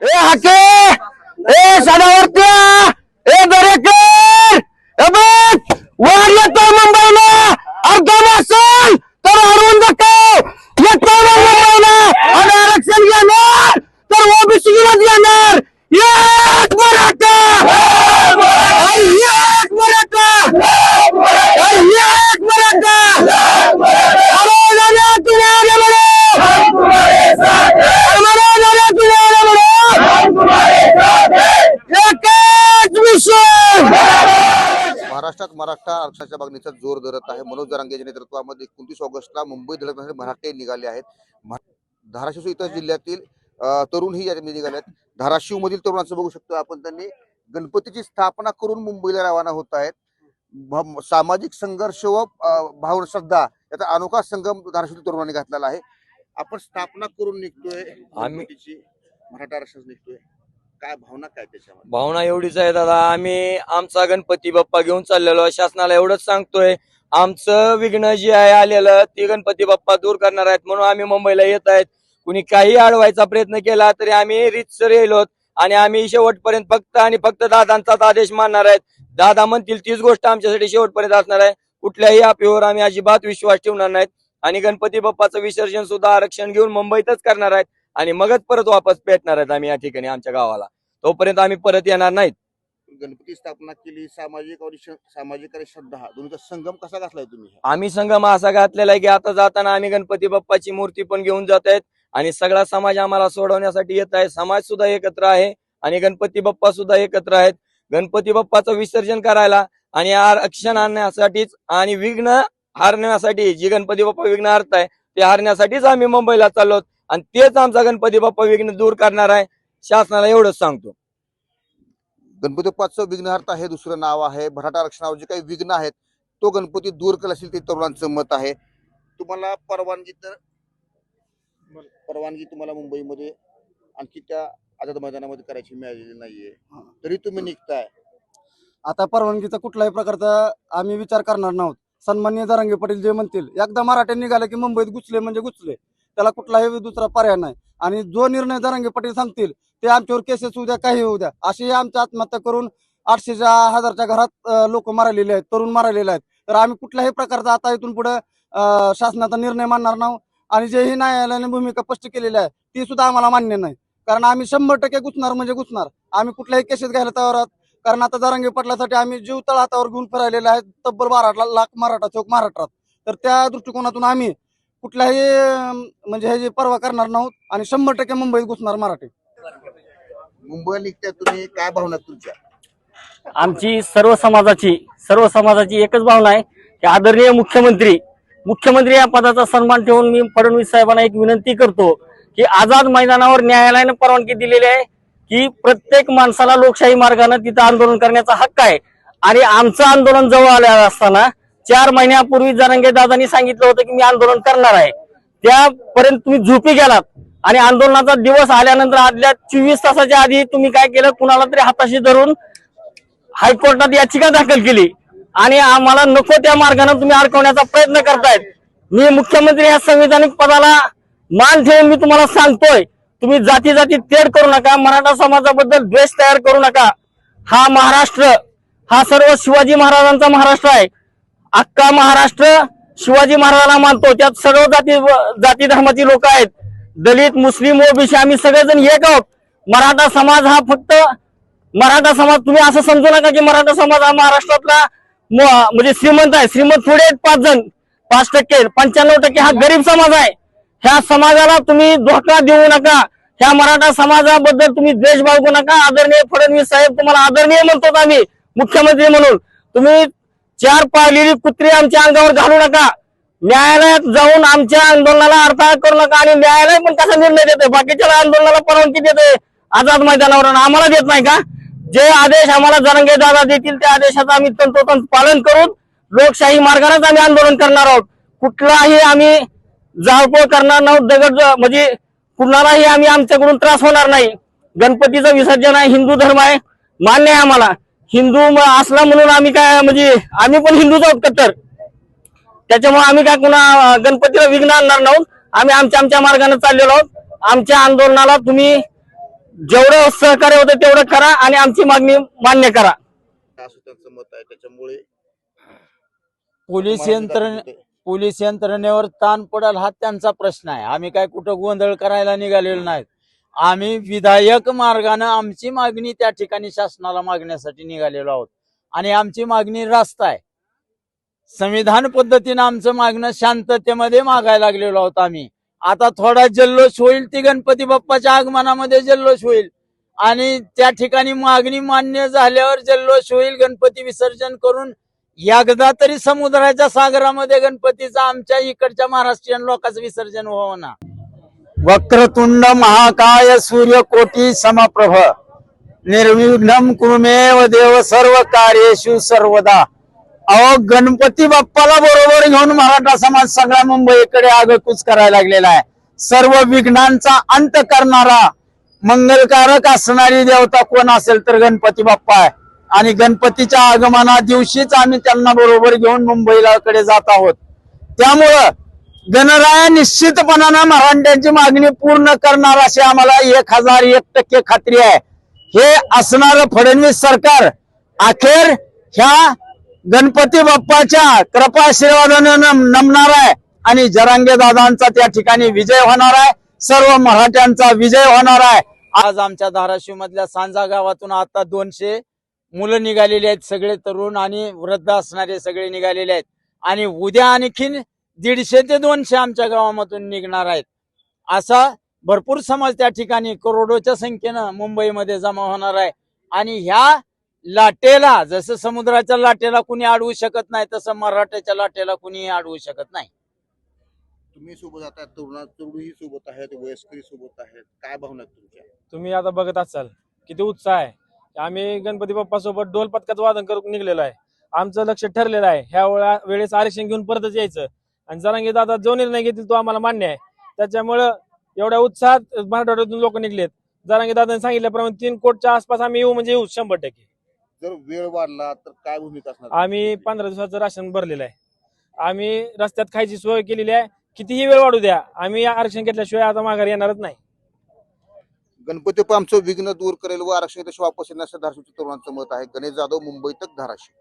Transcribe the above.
ए हाके! ए सदावर्त्या ए दरेकर! ए बघ वर येतो मुंबईला! अर्धा नसेल तर हरवून दाखव येतो ना मुंबईला आणि आरक्षण घेणार तर ओबीसी विरोध घेणार एक मराठा आणि एक मराठा आणि एक मराठा अरे दादा, तुम्ही आले म्हणून. अरे दादा, तुम्ही आले म्हणून. एकच विषय महाराष्ट्रात आरक्षणाच्या मागणीचा जोर धरत आहे. मनोज जरांगेच्या नेतृत्वामध्ये एकोणतीस ऑगस्टला मुंबई धडकण्यासाठी मराठे निघाले आहेत. धाराशिव इतर जिल्ह्यातील तरुणही यामध्ये निघाले आहेत. धाराशिव मधील तरुणांचं बघू शकतो आपण त्यांनी. गणपतीची स्थापना करून मुंबईला रवाना होत आहेत. सामाजिक संघर्ष व अं, भावना श्रद्धा याचा अनोखा संगम धाराशिव तरुणांनी घातलेला आहे. आपण स्थापना करून निघतोय. आम्ही- मराठा आरक्षण निघतोय. काय भावना काय त्याच्यामध्ये? भावना एवढीच आहे दादा. आम्ही आमचा गणपती बाप्पा घेऊन चाललेलो शासनाला एवढंच सांगतोय. आमचं विघ्न जे आहे आलेलं ते गणपती बाप्पा दूर करणार आहेत म्हणून आम्ही मुंबईला येत आहेत. कुणी काही अडवायचा प्रयत्न केला तरी आम्ही रितसर येलो आणि आम्ही शेवटपर्यंत फक्त आणि फक्त दादांचाच आदेश मानणार आहेत. दादा म्हणतील तीच गोष्ट आमच्यासाठी शेवटपर्यंत असणार आहे. कुठल्याही अफीवर आम्ही अजिबात विश्वास ठेवणार नाहीत. आणि गणपती बाप्पाचं विसर्जन सुद्धा आरक्षण घेऊन मुंबईतच करणार आहेत. आणि मगच परत वापस पेटणार आहेत आम्ही या ठिकाणी आमच्या गावाला. तोपर्यंत आम्ही परत येणार नाहीत. गणपती स्थापना केली सामाजिक आणि श- सामाजिक आणि श्रद्धा दोन्हीचा संगम कसा घातलाय तुम्ही? आम्ही संगम असा घातलेला आहे की आता जाताना आम्ही गणपती बाप्पाची मूर्ती पण घेऊन जात आहेत आणि सगळा समाज आम्हाला सोडवण्यासाठी येत आहे. समाज सुद्धा एकत्र आहे आणि गणपती बाप्पा सुद्धा एकत्र आहेत. गणपती बाप्पाचं विसर्जन करायला आणि आरक्षण आणण्यासाठीच आणि विघ्न हारण्यासाठी जी गणपती बाप्पा विघ्न हारताय ते हारण्यासाठीच आम्ही मुंबईला चाललो आणि तेच आमचा गणपती बाप्पा विघ्न दूर करणार आहे. शासनाला एवढंच सांगतो. गणपती बाप्पाचं विघ्नहर्ता हे दुसरं नाव आहे. मराठा आरक्षणावर जे काही विघ्न आहेत तो गणपती दूर केला असेल ते तरुणांचं मत आहे. तुम्हाला परवानगी तर परवानगी तुम्हाला मुंबईमध्ये आणखी त्या आझाद मैदानामध्ये करायची मिळालेली नाहीये. तरी तुम्ही निघताय. आता परवानगीचा कुठल्याही प्रकारचा आम्ही विचार करणार नाहोत. सन्मान्य दरांगे पाटील जे म्हणतील एकदा मराठे निघाले की मुंबईत घुसले म्हणजे घुसले. त्याला कुठलाही दुसरा पर्याय नाही. आणि जो निर्णय दरांगे पाटील सांगतील ते आमच्यावर केसेस होऊ द्या काही होऊ द्या. अशी आमच्या आत्महत्या करून आठशेच्या हजारच्या घरात लोक मारलेले आहेत तरुण मारलेले आहेत. तर आम्ही कुठल्याही प्रकारचा आता इथून पुढे शासनाचा निर्णय मानणार नाही. आणि जेही न्यायालयाने भूमिका स्पष्ट केलेली आहे ती सुद्धा आम्हाला मान्य नाही. कारण आम्ही शंभर टक्के घुसणार म्हणजे घुसणार. आम्ही कुठल्याही केसेस घ्यायला तयार आहोत. कारण आता जरांगे पटल्यासाठी आम्ही जीव तळ हातावर घेऊन फिरायलेले आहेत. तब्बल बारा लाख मराठा चौक महाराष्ट्रात. तर त्या दृष्टिकोनातून आम्ही कुठल्याही अं, म्हणजे हे जे परवा करणार नाहोत आणि शंभर टक्के मुंबईत घुसणार मराठी. मुंबईला निघताय तुम्ही काय भावना तुमच्या? आमची सर्व समाजाची सर्व समाजाची एकच भावना आहे की आदरणीय मुख्यमंत्री मुख्यमंत्री या पदाचा सन्मान ठेवून मी फडणवीस साहेबांना एक विनंती करतो की आझाद मैदानावर न्यायालयाने परवानगी दिलेली आहे की प्रत्येक माणसाला लोकशाही मार्गाने तिथं आंदोलन करण्याचा हक्क आहे. आणि आमचं आंदोलन जवळ आलं असताना चार महिन्यापूर्वी जरंगे दादांनी सांगितलं होतं की मी आंदोलन करणार आहे. त्यापर्यंत तुम्ही झोपी गेलात. आणि आंदोलनाचा दिवस आल्यानंतर आदल्या चोवीस तासाच्या आधी तुम्ही काय केलं? कुणाला तरी हाताशी धरून हायकोर्टात याचिका दाखल केली. आणि आम्हाला नको त्या मार्गाने तुम्ही अडकवण्याचा प्रयत्न करतायत. मी मुख्यमंत्री या संविधानिक पदाला मान ठेवून मी तुम्हाला सांगतोय तुम्ही जाती जाती तेढ करू नका मराठा समाजाबद्दल द्वेष तयार करू नका. हा महाराष्ट्र हा सर्व शिवाजी महाराजांचा महाराष्ट्र आहे. अख्खा महाराष्ट्र शिवाजी महाराजांना मानतो. त्यात सर्व जाती जाती धर्माची लोक आहेत. दलित मुस्लिम ओबीसी आम्ही सगळेजण एक आहोत. मराठा समाज हा फक्त मराठा समाज तुम्ही असं समजू नका की मराठा समाज हा महाराष्ट्रातला म्हणजे श्रीमंत आहे. श्रीमंत थोडे आहेत पाच जण. पाच टक्के पंच्याण्णव टक्के हा गरीब समाज आहे. ह्या समाजाला तुम्ही धोका देऊ नका. ह्या मराठा समाजाबद्दल तुम्ही द्वेष बाळगू नका. आदरणीय फडणवीस साहेब तुम्हाला आदरणीय म्हणतो आम्ही. मुख्यमंत्री म्हणून. तुम्ही चार पाळलेली कुत्री आमच्या अंगावर घालू नका. न्यायालयात जाऊन आमच्या आंदोलनाला अडथळा करू नका आणि न्यायालय पण कसा निर्णय देते बाकीच्या आंदोलनाला परवानगी देते आझाद मैदानावर आम्हाला देत नाही का? जे आदेश आम्हाला जरंगे दादा देतील त्या आदेशाचं आम्ही तंतोतंत पालन करून लोकशाही मार्गानेच आम्ही आंदोलन करणार आहोत. कुठलाही आम्ही जाळपोळ करणार नाहोत दगड म्हणजे कुणालाही आम्ही आमच्याकडून त्रास होणार नाही. गणपतीचं विसर्जन आहे हिंदू धर्म आहे मान्य आहे आम्हाला. हिंदू म- असला म्हणून आम्ही काय म्हणजे आम्ही पण हिंदूच आहोत कट्टर त्याच्यामुळे आम्ही काय कुणा गणपतीला विघ्न आणणार नाहोत आम्ही आमच्या आमच्या मार्गाने चाललेलो आहोत. आमच्या आंदोलनाला तुम्ही जेवढं सहकार्य होतं तेवढं करा आणि आमची मागणी मान्य करा. असं त्यांचं मत आहे त्याच्यामुळे पोलीस यंत्रण. पोलीस यंत्रणेवर ताण पडेल हा त्यांचा प्रश्न आहे. आम्ही काय कुठं गोंधळ करायला निघालेलो नाहीत. आम्ही विधायक मार्गानं आमची मागणी त्या ठिकाणी शासनाला मागण्यासाठी निघालेलो आहोत. आणि आमची मागणी रास्त आहे. संविधान पद्धतीनं आमचं मागणं शांततेमध्ये मागायला लागलेलो आहोत आम्ही. आता थोडा जल्लोष होईल ती गणपती बाप्पाच्या आगमनामध्ये जल्लोष होईल. आणि त्या ठिकाणी मागणी मान्य झाल्यावर जल्लोष होईल गणपती विसर्जन करून एकदा तरी समुद्राच्या सागरामध्ये गणपतीचं आमच्या इकडच्या महाराष्ट्रीयन लोकांचं विसर्जन व्हावं ना. वक्रतुंड महाकाय सूर्यकोटी समप्रभ। निर्विघ्नम कुरुमेव देव सर्व कार्येशु सर्वदा। अहो गणपती बाप्पाला बरोबर घेऊन मराठा समाज सगळा मुंबईकडे आगकूच करायला लागलेला आहे. सर्व विघ्नांचा अंत करणारा मंगलकारक असणारी देवता कोण असेल तर गणपती बाप्पा आहे. आणि गणपतीच्या आगमना दिवशीच आम्ही त्यांना बरोबर घेऊन मुंबईला कडे जात आहोत. त्यामुळं गणराया निश्चितपणानं मराठ्यांची मागणी पूर्ण करणार अशी आम्हाला एक हजार एक टक्के खात्री आहे. हे असणारं फडणवीस सरकार अखेर ह्या गणपती बाप्पाच्या कृपाशीर्वादानं नम- नमणार आहे आणि जरांगे दादांचा त्या ठिकाणी विजय होणार आहे. सर्व मराठ्यांचा विजय होणार आहे. आज आमच्या धाराशिव मधल्या सांजा गावातून आता दोनशे मुलं निघालेली आहेत सगळे तरुण आणि वृद्ध असणारे सगळे निघालेले आहेत. आणि उद्या आणखीन दीडशे ते दोनशे आमच्या गावामधून निघणार आहेत. असा भरपूर समाज त्या ठिकाणी करोडोच्या संख्येनं मुंबईमध्ये जमा होणार आहे. आणि ह्या लाटेला जसं समुद्राच्या लाटेला कुणी अडवू शकत नाही तसं मराठ्याच्या लाटेला कुणी अडवू शकत नाही. तुम्ही सोबत आता तरुणा तरुणही सोबत आहेत वयस्करी सोबत आहेत. काय भावना आहेत तुमच्या? तुम्ही आता बघत असाल किती उत्साह आहे. आम्ही गणपती बाप्पा सोबत डोल पथकाचं वादन करून निघलेलो आहे. आमचं लक्ष ठरलेलं आहे. ह्या वेळा वेळेस आरक्षण घेऊन परतच यायचं. आणि जरांगे दादा जो निर्णय घेतील तो आम्हाला मान्य आहे. त्याच्यामुळं एवढ्या उत्साहात मराठवाड्यातून लोक निघलेत. जरांगे दादाने सांगितल्याप्रमाणे तीन कोटच्या आसपास आम्ही येऊ म्हणजे येऊ शंभर टक्के. जर वेळ वाढला तर काय भूमिका असणार? आम्ही पंधरा दिवसाचं राशन भरलेलं आहे. आम्ही रस्त्यात खायची सोय केलेली आहे. कितीही वेळ वाढू द्या आम्ही आरक्षण घेतल्याशिवाय आता माघारी येणारच नाही. गणपती आमचं विघ्न दूर करेल व आरक्षण वापस येण्याचं धाराशिवच्या तरुणांचं मत आहे. गणेश जाधव मुंबई तक धाराशिव.